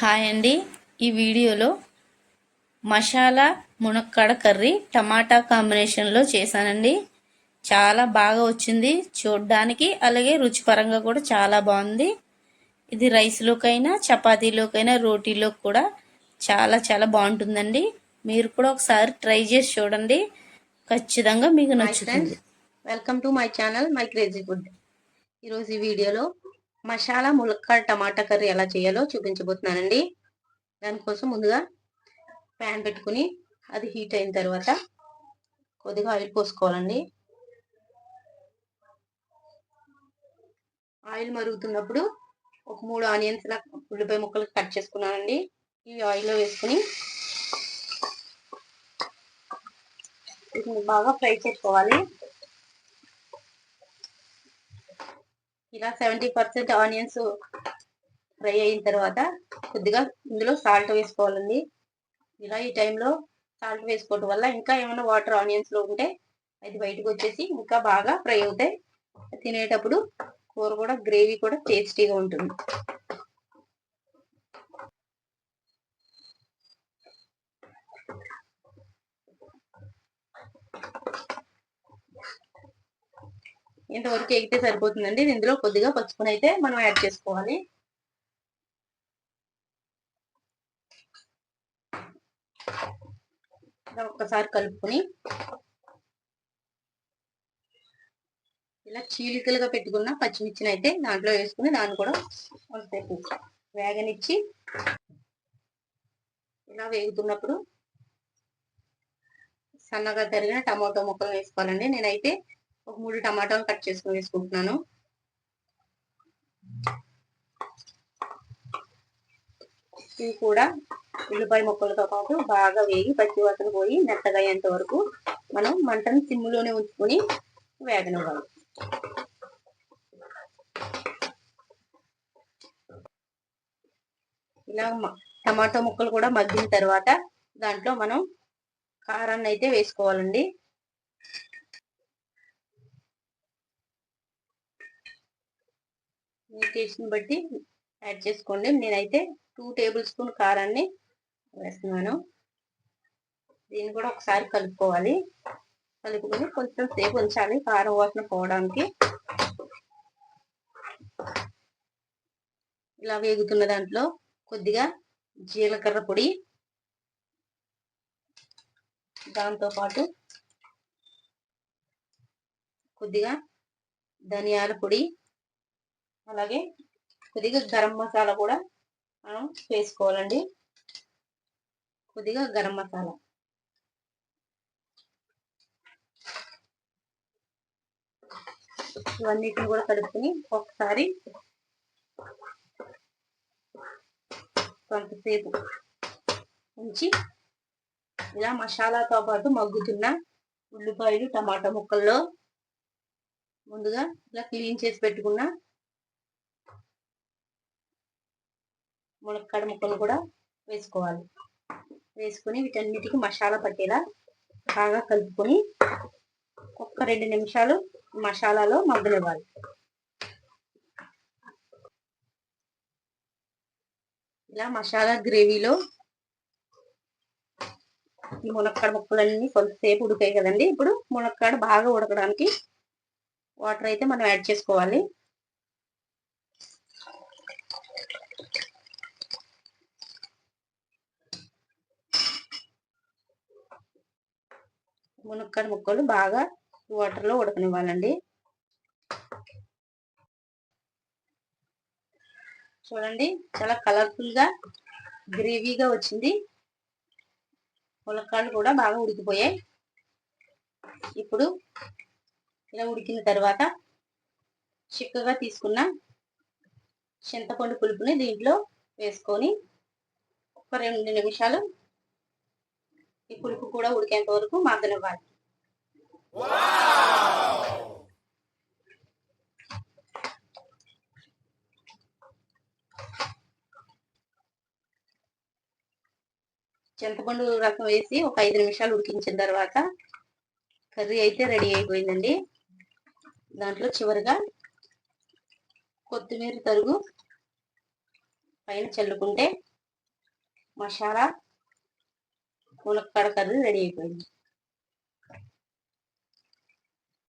Hi అండి. ఈ వీడియోలో మసాలా మునక్కాడ కర్రీ టమాటా కాంబినేషన్లో చేశానండి. చాలా బాగా వచ్చింది. చూడడానికి అలాగే రుచిపరంగా కూడా చాలా బాగుంది. ఇది రైస్లోకైనా చపాతీలోకైనా రోటీలోకి కూడా చాలా చాలా బాగుంటుందండి. మీరు కూడా ఒకసారి ట్రై చేసి చూడండి. ఖచ్చితంగా మీకు నచ్చుతుంది. Welcome to my channel my crazy food ఈరోజు ఈ వీడియోలో మసాలా ములక్కాడ టమాటా కర్రీ ఎలా చేయాలో చూపించబోతున్నానండి. దానికోసం ముందుగా ప్యాన్ పెట్టుకుని అది హీట్ అయిన తర్వాత కొద్దిగా ఆయిల్ పోసుకోవాలండి. ఆయిల్ మరుగుతున్నప్పుడు ఒక మూడు ఆనియన్స్ ఉల్లిపాయ ముక్కలు కట్ చేసుకున్నానండి. ఇవి ఆయిల్లో వేసుకుని బాగా ఫ్రై చేసుకోవాలి. ఇలా సెవెంటీ పర్సెంట్ ఆనియన్స్ ఫ్రై అయిన తర్వాత కొద్దిగా ఇందులో సాల్ట్ వేసుకోవాలండి. ఇలా ఈ టైంలో సాల్ట్ వేసుకోవటం వల్ల ఇంకా ఏమైనా వాటర్ ఆనియన్స్లో ఉంటే అది బయటకు వచ్చేసి ఇంకా బాగా ఫ్రై అవుతాయి. తినేటప్పుడు కూర కూడా గ్రేవీ కూడా టేస్టీగా ఉంటుంది. ఇంతవరకు ఎగితే సరిపోతుందండి. ఇందులో కొద్దిగా పసుపుని అయితే మనం యాడ్ చేసుకోవాలి. ఒక్కసారి కలుపుకొని ఇలా చీలికలుగా పెట్టుకున్న పచ్చిమిర్చిని అయితే దాంట్లో వేసుకుని దాన్ని కూడా కొంతసేపు వేగనిచ్చి ఇలా వేగుతున్నప్పుడు సన్నగా తరిగిన టమాటో ముక్కలు వేసుకోవాలండి. నేనైతే ఒక మూడు టమాటాలు కట్ చేసుకుని వేసుకుంటున్నాను. ఇవి కూడా ఉల్లిపాయ ముక్కలతో పాటు బాగా వేగి పచ్చి వాసన పోయి మెత్తగా అయ్యేంత వరకు మనం మంటను సిమ్ములోనే ఉంచుకొని వేగనివ్వాలి. ఇలా టమాటో ముక్కలు కూడా మగ్గిన తర్వాత దాంట్లో మనం కారాన్ని అయితే వేసుకోవాలండి. మీ టేస్ట్ని బట్టి యాడ్ చేసుకోండి. నేనైతే టూ టేబుల్ స్పూన్ కారాన్ని వేస్తున్నాను. దీన్ని కూడా ఒకసారి కలుపుకోవాలి. కలుపుకొని కొంచెం సేపు ఉంచాలి కారం వాసన పోవడానికి. ఇలా వేగుతున్న దాంట్లో కొద్దిగా జీలకర్ర పొడి దాంతోపాటు కొద్దిగా ధనియాల పొడి అలాగే కొద్దిగా గరం మసాలా కూడా మనం వేసుకోవాలండి కొద్దిగా గరం మసాలా. ఇవన్నిటిని కూడా కలుపుకొని ఒకసారి కొంతసేపు ఉంచి ఇలా మసాలాతో పాటు మగ్గుతున్న ఉల్లిపాయలు టమాటా ముక్కల్లో ముందుగా ఇలా క్లీన్ చేసి పెట్టుకున్న మునక్కాడ ముక్కలు కూడా వేసుకోవాలి. వేసుకొని వీటన్నిటికీ మసాలా పట్టేలా బాగా కలుపుకొని ఒక్క రెండు నిమిషాలు మసాలాలో మగ్గనివ్వాలి. ఇలా మసాలా గ్రేవీలో ఈ మునక్కాడ ముక్కలన్నీ కొంతసేపు ఉడికాయి కదండి. ఇప్పుడు మునక్కాడ బాగా ఉడకడానికి వాటర్ అయితే మనం యాడ్ చేసుకోవాలి. మునక్కాడ ముక్కలు బాగా వాటర్లో ఉడకనివ్వాలండి. చూడండి చాలా కలర్ఫుల్గా గ్రేవీగా వచ్చింది. ములక్కాళ్ళు కూడా బాగా ఉడికిపోయాయి. ఇప్పుడు ఇలా ఉడికిన తర్వాత చిక్కగా తీసుకున్న చింతపండు పులుపుని దీంట్లో వేసుకొని ఒక రెండు నిమిషాలు ఈ పులుపు కూడా ఉడికేంత వరకు మగ్గనివ్వాలి. చింతపండు రసం వేసి ఒక ఐదు నిమిషాలు ఉడికించిన తర్వాత కర్రీ అయితే రెడీ అయిపోయిందండి. దాంట్లో చివరిగా కొత్తిమీర తరుగు పైన చల్లుకుంటే మసాలా మునక్కాడ కర్రీ రెడీ అయిపోయింది.